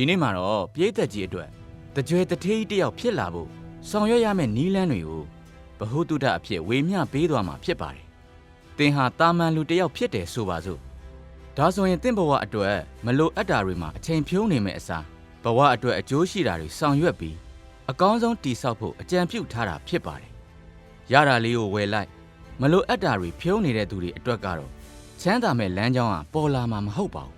ဒီနေ့မှာတော့ပြိသက်ကြီးအတွက်တကြွယ်တထေးကြီးတစ်ယောက်ဖြစ်လာဖို့ဆောင်ရွက်ရမယ့်နီးလန်းတွေကိုဘ ഹു တုဒအဖြစ်ဝေမျှပေးသွားမှာဖြစ်ပါတယ်။သင်ဟာတာမန်လူတစ်ယောက်ဖြစ်တယ်ဆိုပါစို့။ဒါဆိုရင်သင်ဘဝအတွက်မလိုအပ်တာတွေမှာအချိန်ဖြုံးနေမယ့်အစားဘဝအတွက်အကျိုးရှိတာတွေဆောင်ရွက်ပြီးအကောင်းဆုံးတည်ဆောက်ဖို့အကြံပြုထားတာဖြစ်ပါတယ်။ရတာလေးကိုဝယ်လိုက်မလိုအပ်တာတွေဖြုံးနေတဲ့သူတွေအတွက်ကတော့ချမ်းသာမဲ့လမ်းကြောင်းကပေါ်လာမှာမဟုတ်ပါဘူး။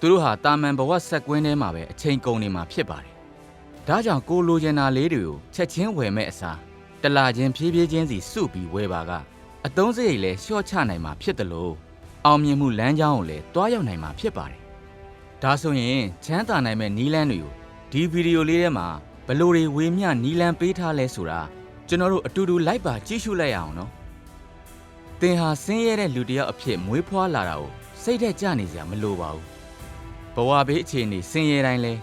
သူတို့ဟာတာမန်ဘဝဆက်ကွင်းထဲမှာပဲအချိန်ကုန်နေမှာဖြစ်ပါတယ်။ဒါကြောင့်ကိုလိုချင်တာလေးတွေကိုချက်ချင်းဝယ်မဲ့အစားတလာချင်းဖြည်းဖြည်းချင်းစီစုပြီးဝယ်ပါကအတုံးစရိတ်လည်းလျှော့ချနိုင်မှာဖြစ်တယ်လို့အောင်မြင်မှုလမ်းကြောင်းကိုလည်းတွားရောက်နိုင်မှာဖြစ်ပါတယ်။ဒါဆိုရင်ချမ်းသာနိုင်မဲ့နီးလန်းတွေကိုဒီဗီဒီယိုလေးထဲမှာဘယ်လို့တွေဝေမျှနီးလန်းပေးထားလဲဆိုတာကျွန်တော်တို့အတူတူလိုက်ပါကြည့်ရှုလိုက်ရအောင်နော်။သင်ဟာဆင်းရဲတဲ့လူတစ်ယောက်အဖြစ်မွေးဖွားလာတာကိုစိတ်ထက်ကြနေစရာမလိုပါဘူး။ ဘဝဘေးအခြေအနေဆင်းရဲတိုင်းလဲ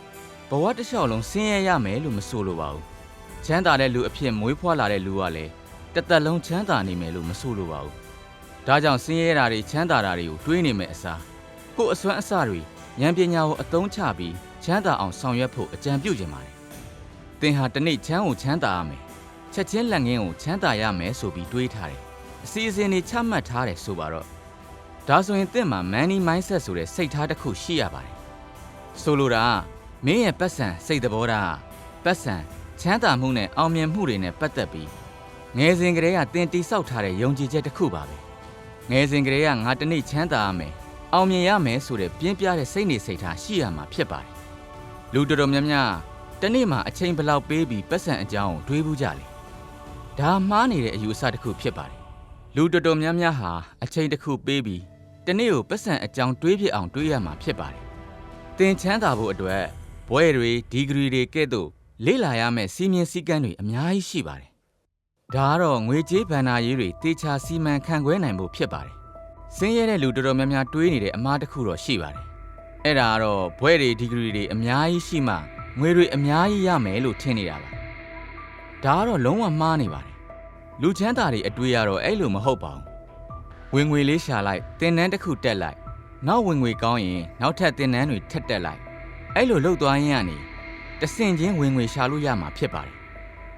ဘဝတစ်လျှောက်လုံးဆင်းရဲရမယ်လို့မဆိုလိုပါဘူးချမ်းသာတဲ့လူအဖြစ်မွေးဖွားလာတဲ့လူကလည်းတစ်သက်လုံးချမ်းသာနေမယ်လို့မဆိုလိုပါဘူးဒါကြောင့်ဆင်းရဲတာတွေချမ်းသာတာတွေကိုတွေးနေမယ်အစားကိုယ်အစွမ်းအစတွေဉာဏ်ပညာကိုအသုံးချပြီးချမ်းသာအောင်ဆောင်ရွက်ဖို့အကြံပြုချင်ပါတယ်သင်ဟာတစ်နေ့ချမ်းကိုချမ်းသာရမယ်ချက်ချင်းလက်ငင်းကိုချမ်းသာရမယ်ဆိုပြီးတွေးထားတယ်အစီအစဉ်တွေချမှတ်ထားတယ်ဆိုပါတော့ဒါဆိုရင်တင့်မှာ money mindset ဆိုတဲ့စိတ်ထားတစ်ခုရှိရပါတယ်။ ဆိုလိုတာကမင်းရဲ့ပတ်စံစိတ်သဘောထားကပတ်စံချမ်းသာမှုနဲ့အောင်မြင်မှုတွေနဲ့ပတ်သက်ပြီးငယ်စဉ်ကတည်းကတင်တိဆောက်ထားတဲ့ယုံကြည်ချက်တစ်ခုပါပဲ။ငယ်စဉ်ကတည်းကငါတစ်နေ့ချမ်းသာရမယ်။အောင်မြင်ရမယ်ဆိုတဲ့ပြင်းပြတဲ့စိတ်နေစိတ်ထားရှိရမှာဖြစ်ပါတယ်။လူတော်တော်များများတစ်နေ့မှာအချိန်ဘယ်လောက်ပေးပြီးပတ်စံအကြောင်းကိုတွေးဘူးကြလေ။ဒါမှားနေတဲ့အယူအဆတစ်ခုဖြစ်ပါတယ်။လူတော်တော်များများဟာအချိန်တစ်ခုပေးပြီးတနေ့ကိုပတ်စံအကြောင်းတွေးပြအောင်တွေးရမှာဖြစ်ပါတယ်။ သင်ချမ်းသာဖို့အတွက်ဘွဲတွေဒီဂရီတွေကဲ့သို့လေ့လာရမယ့်စီမင်းစည်းကမ်းတွေအများကြီးရှိပါတယ်။ဒါကတော့ငွေကြေးဗန္နာရေးတွေတေချာစီမံခန့်ခွဲနိုင်ဖို့ဖြစ်ပါတယ်။စင်းရဲတဲ့လူတော်တော်များများတွေးနေတဲ့အမားတစ်ခုတော့ရှိပါတယ်။အဲ့ဒါကတော့ဘွဲတွေဒီဂရီတွေအများကြီးရှိမှငွေတွေအများကြီးရမယ်လို့ထင်နေတာပါ။ဒါကတော့လုံးဝမှားနေပါတယ်။လူချမ်းသာတွေအတွေ့ရတော့အဲ့လိုမဟုတ်ပါဘူးဝင်ငွေလေးရှာလိုက်တင်နန်းတစ်ခုတက်လိုက် နောက်ဝင်ငွေကောင်းရင်နောက်ထပ်တင်နန်းတွေထက်တက်လိုက်အဲ့လိုလှုပ်သွားရင်ကနေတဆင့်ချင်းဝင်ငွေရှာလို့ရမှာဖြစ်ပါတယ်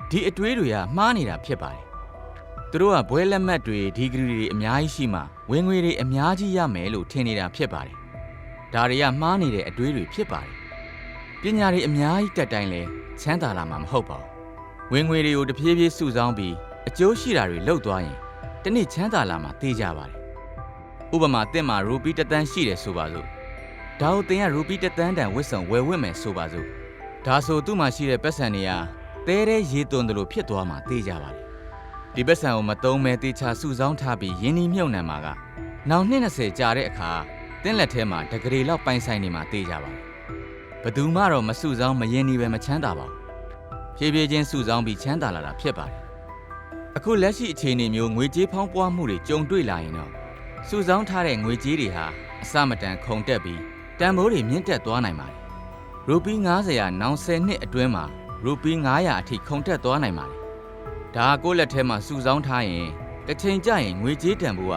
ဒီအတွေးတွေကမှားနေတာဖြစ်ပါတယ်သူတို့ကဘွဲလက်မှတ်တွေဒီဂရီတွေအများကြီးရှိမှဝင်ငွေတွေအများကြီးရမယ်လို့ထင်နေတာဖြစ်ပါတယ်ဒါတွေကမှားနေတဲ့အတွေးတွေဖြစ်ပါတယ်ပညာတွေအများကြီးတက်တိုင်းလဲချမ်းသာလာမှာမဟုတ်ပါဘူးဝင်ငွေတွေကိုတဖြည်းဖြည်းစုဆောင်းပြီးအကျိုးရှိတာတွေလုပ်သွားရင်တနေ့ချမ်းသာလာမှသိကြပါတယ်။ ဥပမာတင့်မှာရူပီတစ်တန်းရှိတယ်ဆိုပါစို့။ဒါကိုတင်ကရူပီတစ်တန်းတန်ဝစ်စုံဝယ်ဝစ်မယ်ဆိုပါစို့။ဒါဆိုသူ့မှာရှိတဲ့ပတ်စံတွေကတဲတဲရေသွန်တယ်လို့ဖြစ်သွားမှသိကြပါတယ်။ဒီပတ်စံကိုမသုံးမဲတေချာစုဆောင်းထားပြီးယင်းနှီးမြုပ်နှံမှာကနောက်နှစ်20ကြာတဲ့အခါတင်းလက်ထဲမှာတကလေးလောက်ပိုင်ဆိုင်နေမှာသိကြပါတယ်။ဘယ်သူမှတော့မစုဆောင်းမယင်းနှီးပဲမချမ်းသာပါဘူး။ဖြည်းဖြည်းချင်းစုဆောင်းပြီးချမ်းသာလာတာဖြစ်ပါတယ်အခုလက်ရှိအခြေအနေမျိုးငွေကြေးဖောင်းပွားမှုတွေကြုံတွေ့လာရင်တော့ စုဆောင်းထားတဲ့ငွေကြေးတွေဟာအစမတန်ခုန်တက်ပြီးတန်ဖိုးတွေမြင့်တက်သွားနိုင်ပါတယ်။ရူပီ90ရာနောင်10နှစ်အတွင်းမှာရူပီ900အထိခုန်တက်သွားနိုင်ပါတယ်။ဒါကကိုယ့်လက်ထဲမှာစုဆောင်းထားရင်တစ်ချိန်ကျရင်ငွေကြေးတန်ဖိုးက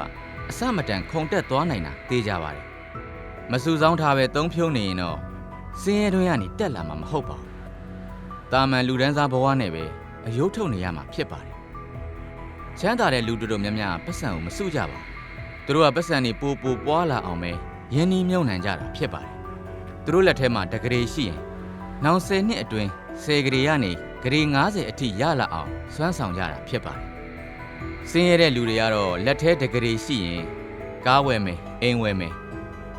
အစမတန်ခုန်တက်သွားနိုင်တာသိကြပါတယ်။မစုဆောင်းထားပဲသုံးဖြုံးနေရင်တော့စင်းရဲတွင်းကနေတက်လာမှာမဟုတ်ပါဘူး။တာမန်လူဒန်းစားဘဝနဲ့ပဲအယုတ်ထုတ်နေရမှာဖြစ်ပါတယ်ချမ်းသာတဲ့လူတို့တော်များများပတ်စံကိုမစုကြပါဘူး။ သူတို့ကပတ်စံနေပိုပိုပွားလာအောင်ပဲယင်းနှီးမြုံနှံကြတာဖြစ်ပါတယ်။သူတို့လက်ထဲမှာတဂရေရှိရင်နောင်10နှစ်အတွင်း10ဂရေကနေဂရေ90အထိရလာအောင်စွမ်းဆောင်ကြတာဖြစ်ပါတယ်။စင်းရတဲ့လူတွေကတော့လက်ထဲတဂရေရှိရင်ကားဝယ်မယ်အိမ်ဝယ်မယ်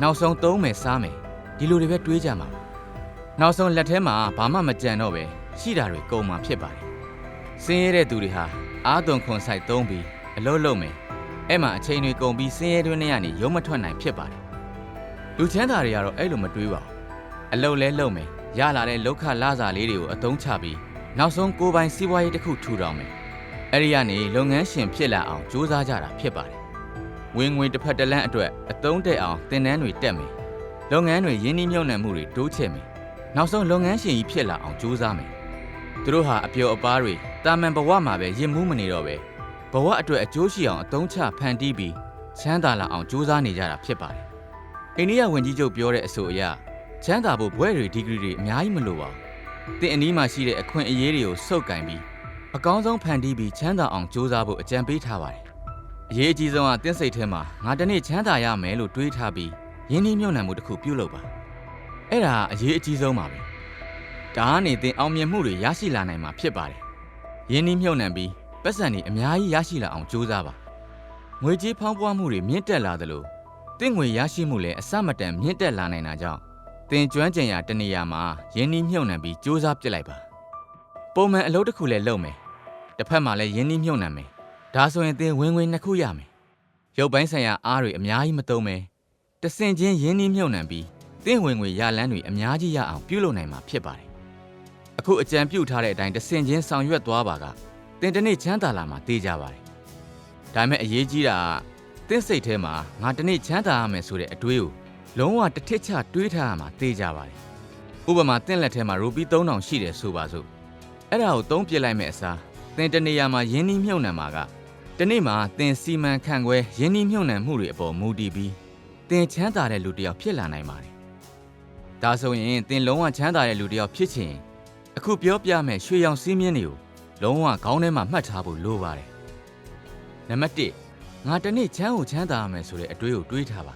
နောက်ဆုံးသုံးမယ်စားမယ်ဒီလိုတွေပဲတွေးကြမှာပါ။နောက်ဆုံးလက်ထဲမှာဘာမှမကြံတော့ပဲရှိတာတွေကုန်မှာဖြစ်ပါတယ်။စင်းရဲတဲ့သူတွေဟာအာသွန်ခွန်ဆိုင်သုံးပြီးအလုပ်လုပ်မယ် အဲ့မှာအချိန်တွေကုန်ပြီးစင်းရဲတွင်းထဲကနေရုံးမထွက်နိုင်ဖြစ်ပါတယ်လူချမ်းသာတွေကတော့အဲ့လိုမတွေးပါဘူးအလုပ်လဲလုပ်မယ်ရလာတဲ့လောက်ခလာစာလေးတွေကိုအသုံးချပြီးနောက်ဆုံးကိုယ်ပိုင်စီးပွားရေးတစ်ခုထူထောင်မယ်အဲ့ဒီကနေလုပ်ငန်းရှင်ဖြစ်လာအောင်ကြိုးစားကြတာဖြစ်ပါတယ်ဝင်ငွေတစ်ဖက်တစ်လမ်းအတွက်အသုံးတက်အောင်တင်နန်းတွေတက်မယ်လုပ်ငန်းတွေရင်းနှီးမြှုပ်နှံမှုတွေတိုးချဲ့မယ်နောက်ဆုံးလုပ်ငန်းရှင်ကြီးဖြစ်လာအောင်ကြိုးစားမယ်သူတို့ဟာအပျော်အပါးတွေတာမန်ဘဝမှာပဲရင်မှုမနေတော့ပဲ ဘဝအတွက်အကျိုးရှိအောင်အသုံးချဖန်တီးပြီးချမ်းသာလာအောင်ကြိုးစားနေကြတာဖြစ်ပါတယ်။အိန္ဒိယဝန်ကြီးချုပ်ပြောတဲ့အဆိုအရချမ်းသာဖို့ဘွဲတွေဒီဂရီတွေအများကြီးမလိုပါဘူး။သင်အနီးမှာရှိတဲ့အခွင့်အရေးတွေကိုစုပ်ကင်ပြီးအကောင်းဆုံးဖန်တီးပြီးချမ်းသာအောင်ကြိုးစားဖို့အကြံပေးထားပါတယ်။အရေးအကြီးဆုံးကသင်စိတ်ထဲမှာငါတစ်နေ့ချမ်းသာရမယ်လို့တွေးထားပြီးယင်းနှိမ့်မြုံနှံမှုတစ်ခုပြုလုပ်ပါ။အဲ့ဒါအရေးအကြီးဆုံးပါပဲ။ဒါကနေသင်အောင်မြင်မှုတွေရရှိလာနိုင်မှာဖြစ်ပါတယ်။ယင်းနှိမ့်မြုံနှံပြီး ပတ်စံတွေအများကြီးရရှိလာအောင်ကြိုးစားပါ။ငွေကြေးဖောင်းပွားမှုတွေမြင့်တက်လာသလိုတင့်ငွေရရှိမှုလည်းအစမတန်မြင့်တက်လာနိုင်တာကြောင့်သင်ကျွမ်းကျင်ရာတနေရာမှာယင်းနှီးမြုံနှံပြီးစူးစမ်းပစ်လိုက်ပါပုံမှန်အလုပ်တစ်ခုလည်းလုပ်မယ်တစ်ဖက်မှာလည်းယင်းနှီးမြုံနှံမယ်ဒါဆိုရင်သင်ဝင်ဝင်နှစ်ခုရမယ်ရုပ်ပိုင်းဆိုင်ရာအားတွေအများကြီးမသုံးပဲတဆင်ချင်းယင်းနှီးမြုံနှံပြီးသင်ဝင်ငွေရလန်းတွေအများကြီးရအောင်ပြုလုပ်နိုင်မှာဖြစ်ပါတယ်အခုအကြံပြုထားတဲ့အတိုင်းတဆင်ချင်းဆောင်ရွက်သွားပါက သင်တစ်နေ့ချမ်းသာလာမှာသိကြပါတယ်ဒါပေမဲ့အရေးကြီးတာကသင်စိတ်ထဲမှာငါတစ်နေ့ချမ်းသာရမယ်ဆိုတဲ့အတွေးကိုလုံးဝတစ်ထစ်ချတွေးထားရမှာသိကြပါတယ်ဥပမာသင်လက်ထဲမှာရူပီ3000ရှိတယ်ဆိုပါစို့အဲ့ဒါကိုသုံးပြလိုက်မဲ့အစားသင်တနေရာမှာယင်းနှီးမြုပ်နှံမှာကတနေ့မှာသင်စီမံခန့်ခွဲယင်းနှီးမြုပ်နှံမှုတွေအပေါ်မူတည်ပြီးသင်ချမ်းသာတဲ့လူတစ်ယောက်ဖြစ်လာနိုင်ပါတယ်ဒါဆိုရင်သင်လုံးဝချမ်းသာတဲ့လူတစ်ယောက်ဖြစ်ချင်အခုပြောပြမဲ့ရွှေရောင်စည်းမျဉ်းတွေကို လုံးဝခေါင်းထဲမှာမှတ်ထားဖို့လိုပါတယ်နံပါတ်1ငါတစ်နေ့ချမ်းကိုချမ်းသာရမယ်ဆိုတဲ့အတွေးကိုတွေးထားပါ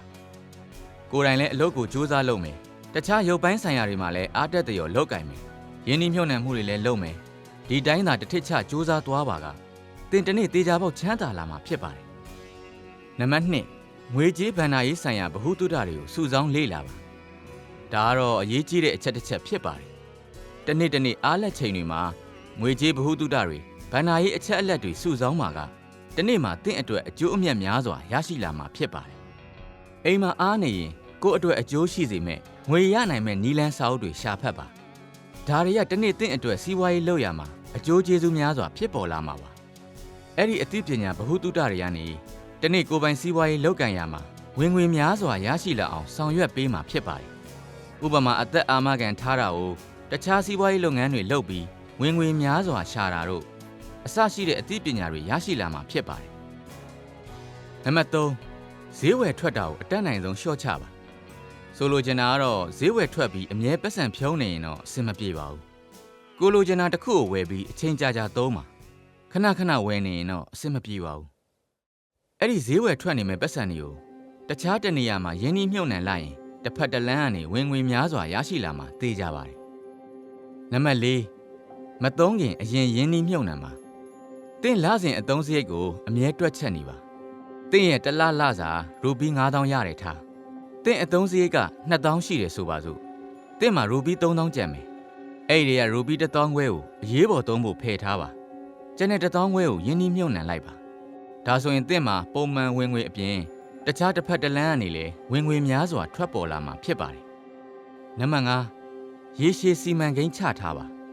ကိုယ်တိုင်လည်းအလုပ်ကိုစူးစမ်းလုပ်မယ်တခြားရုပ်ပိုင်းဆိုင်ရာတွေမှာလည်းအားတက်တရောလုပ်ကင်မယ်ယင်းနှိမ့်မြုံနှံမှုတွေလည်းလုပ်မယ်ဒီတိုင်းသာတစ်ထစ်ချစူးစမ်းသွားပါကသင်တစ်နေ့တေချာပေါက်ချမ်းသာလာမှာဖြစ်ပါတယ်နံပါတ်2ငွေကြေးဗန္နာရေးဆိုင်ရာဗဟုသုတတွေကိုစုဆောင်းလေ့လာပါဒါကတော့အရေးကြီးတဲ့အချက်တစ်ချက်ဖြစ်ပါတယ်တစ်နေ့တစ်နေ့အားလက်ချိန်တွေမှာ ငွေကြေးဗဟုသုတတွေဗန္နာရေးအချက်အလက်တွေစုဆောင်းပါကတနေ့မှာတင့်အတွက်အကျိုးအမြတ်များစွာရရှိလာမှာဖြစ်ပါတယ်။အိမ်မှာအားနေရင်ကိုယ့်အတွက်အကျိုးရှိစေမဲ့ငွေရနိုင်မဲ့နီလန်းစာအုပ်တွေရှာဖတ်ပါ။ဒါတွေကတနေ့တင့်အတွက်စီးပွားရေးလုပ်ရမှာအကျိုးကျေးဇူးများစွာဖြစ်ပေါ်လာမှာပါ။အဲ့ဒီအသိပညာဗဟုသုတတွေကနေတနေ့ကိုယ်ပိုင်စီးပွားရေးလုပ်ကံရမှာဝင်ငွေများစွာရရှိလာအောင်ဆောင်ရွက်ပေးမှာဖြစ်ပါတယ်။ဥပမာအသက်အာမခံထားတာကိုတခြားစီးပွားရေးလုပ်ငန်းတွေလုပ်ပြီး ဝင်ငွေများစွာရှာတာတို့အစရှိတဲ့အသိပညာတွေရရှိလာမှာဖြစ်ပါတယ်။နံပါတ်3ဈေးဝယ်ထွက်တာကိုအတက်နိုင်ဆုံးလျှော့ချပါ။ဆိုလိုချင်တာကတော့ဈေးဝယ်ထွက်ပြီးအမြဲပတ်စံဖြုံးနေရင်တော့အဆင်မပြေပါဘူး။ကိုလိုချင်တာတစ်ခုကိုဝယ်ပြီးအချိန်ကြာကြာသုံးပါ။ခဏခဏဝယ်နေရင်တော့အဆင်မပြေပါဘူး။အဲ့ဒီဈေးဝယ်ထွက်နေမဲ့ပတ်စံတွေကိုတခြားတနေရာမှာရင်းနှီးမြှုပ်နှံလိုက်ရင်တစ်ဖက်တစ်လမ်းကနေဝင်ငွေများစွာရရှိလာမှာသိကြပါတယ်။နံပါတ်4 မသုံးခင်အရင်ရင်းနှီးမြှုပ်နှံပါ။တင့်လစဉ်အသုံးစရိတ်ကိုအမြဲတွက်ချက်နေပါ။တင့်ရဲ့တစ်လလစာရူပီ9000ရတယ်ထား။တင့်အသုံးစရိတ်က2000ရှိတယ်ဆိုပါစို့။တင့်မှာရူပီ3000ကျန်မယ်။အဲ့ဒီကရူပီ1000ခွဲကိုအရေးပေါ်သုံးဖို့ဖယ်ထားပါ။ကျန်တဲ့1000ခွဲကိုရင်းနှီးမြှုပ်နှံလိုက်ပါ။ဒါဆိုရင်တင့်မှာပုံမှန်ဝင်ငွေအပြင်တခြားတစ်ဖက်တစ်လမ်းကနေလေဝင်ငွေများစွာထွက်ပေါ်လာမှာဖြစ်ပါတယ်။နံပါတ်5ရေရှည်စီမံကိန်းချထားပါ။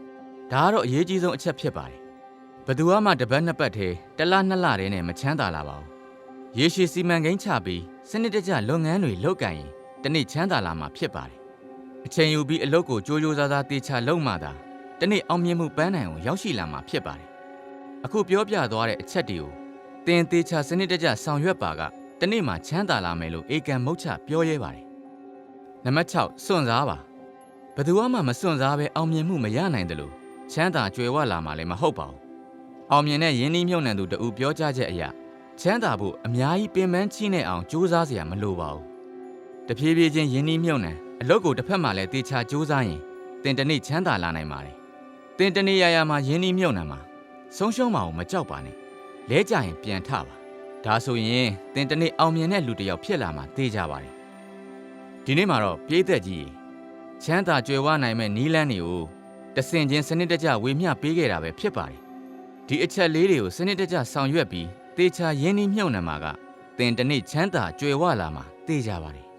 ဒါကတော့အရေးကြီးဆုံးအချက်ဖြစ်ပါတယ်။ဘယ်သူမှတစ်ပတ်နှစ်ပတ်ထဲတစ်လနှစ်လတည်းနဲ့မချမ်းသာလာပါဘူး။ရေရှည်စီမံကိန်းချပြီးစနစ်တကျလုပ်ငန်းတွေလုပ်ကင်ရင်တနေ့ချမ်းသာလာမှာဖြစ်ပါတယ်။အချိန်ယူပြီးအလုပ်ကိုကြိုးကြိုးစားစားတေချာလုပ်မှသာတနေ့အောင်မြင်မှုပန်းနိုင်ကိုရောက်ရှိလာမှာဖြစ်ပါတယ်။အခုပြောပြသွားတဲ့အချက်တွေကိုသင်တေချာစနစ်တကျဆောင်ရွက်ပါကတနေ့မှချမ်းသာလာမယ်လို့အေကံမုတ်ချပြောရဲပါတယ်။နံပါတ်6စွန့်စားပါ။ဘယ်သူမှမစွန့်စားပဲအောင်မြင်မှုမရနိုင်တယ်လို့ ချမ်းသာကြွယ်ဝလာမှာလည်းမဟုတ်ပါဘူး။အောင်မြင်တဲ့ယင်းနှီးမြုပ်နှံသူတဦးပြောကြားချက်အရချမ်းသာဖို့အများကြီးပင်ပန်းချိနဲ့အောင်ကြိုးစားစရာမလိုပါဘူး။တဖြည်းဖြည်းချင်းယင်းနှီးမြုပ်နှံအလုပ်ကိုတစ်ဖက်မှလည်းတေချာကြိုးစားရင်တင်တနေ့ချမ်းသာလာနိုင်ပါတယ်။တင်တနေ့ရရမှာယင်းနှီးမြုပ်နှံမှာဆုံးရှုံးမှာကိုမကြောက်ပါနဲ့။လဲကြရင်ပြန်ထပါ။ဒါဆိုရင်တင်တနေ့အောင်မြင်တဲ့လူတစ်ယောက်ဖြစ်လာမှာသိကြပါတယ်။ဒီနေ့မှာတော့ပြိသက်ကြီးချမ်းသာကြွယ်ဝနိုင်မဲ့နီးလန်းတွေကို တဆင်ချင်းစနစ်တကျဝေမျှပေးခဲ့တာပဲဖြစ်ပါတယ်။ဒီအချက်လေးတွေကိုစနစ်တကျဆောင်ရွက်ပြီးတေချာရင်းနှီးမြှုပ်နှံမှာကတင်တနေ့ချမ်းသာကြွယ်ဝလာမှာသိကြပါတယ်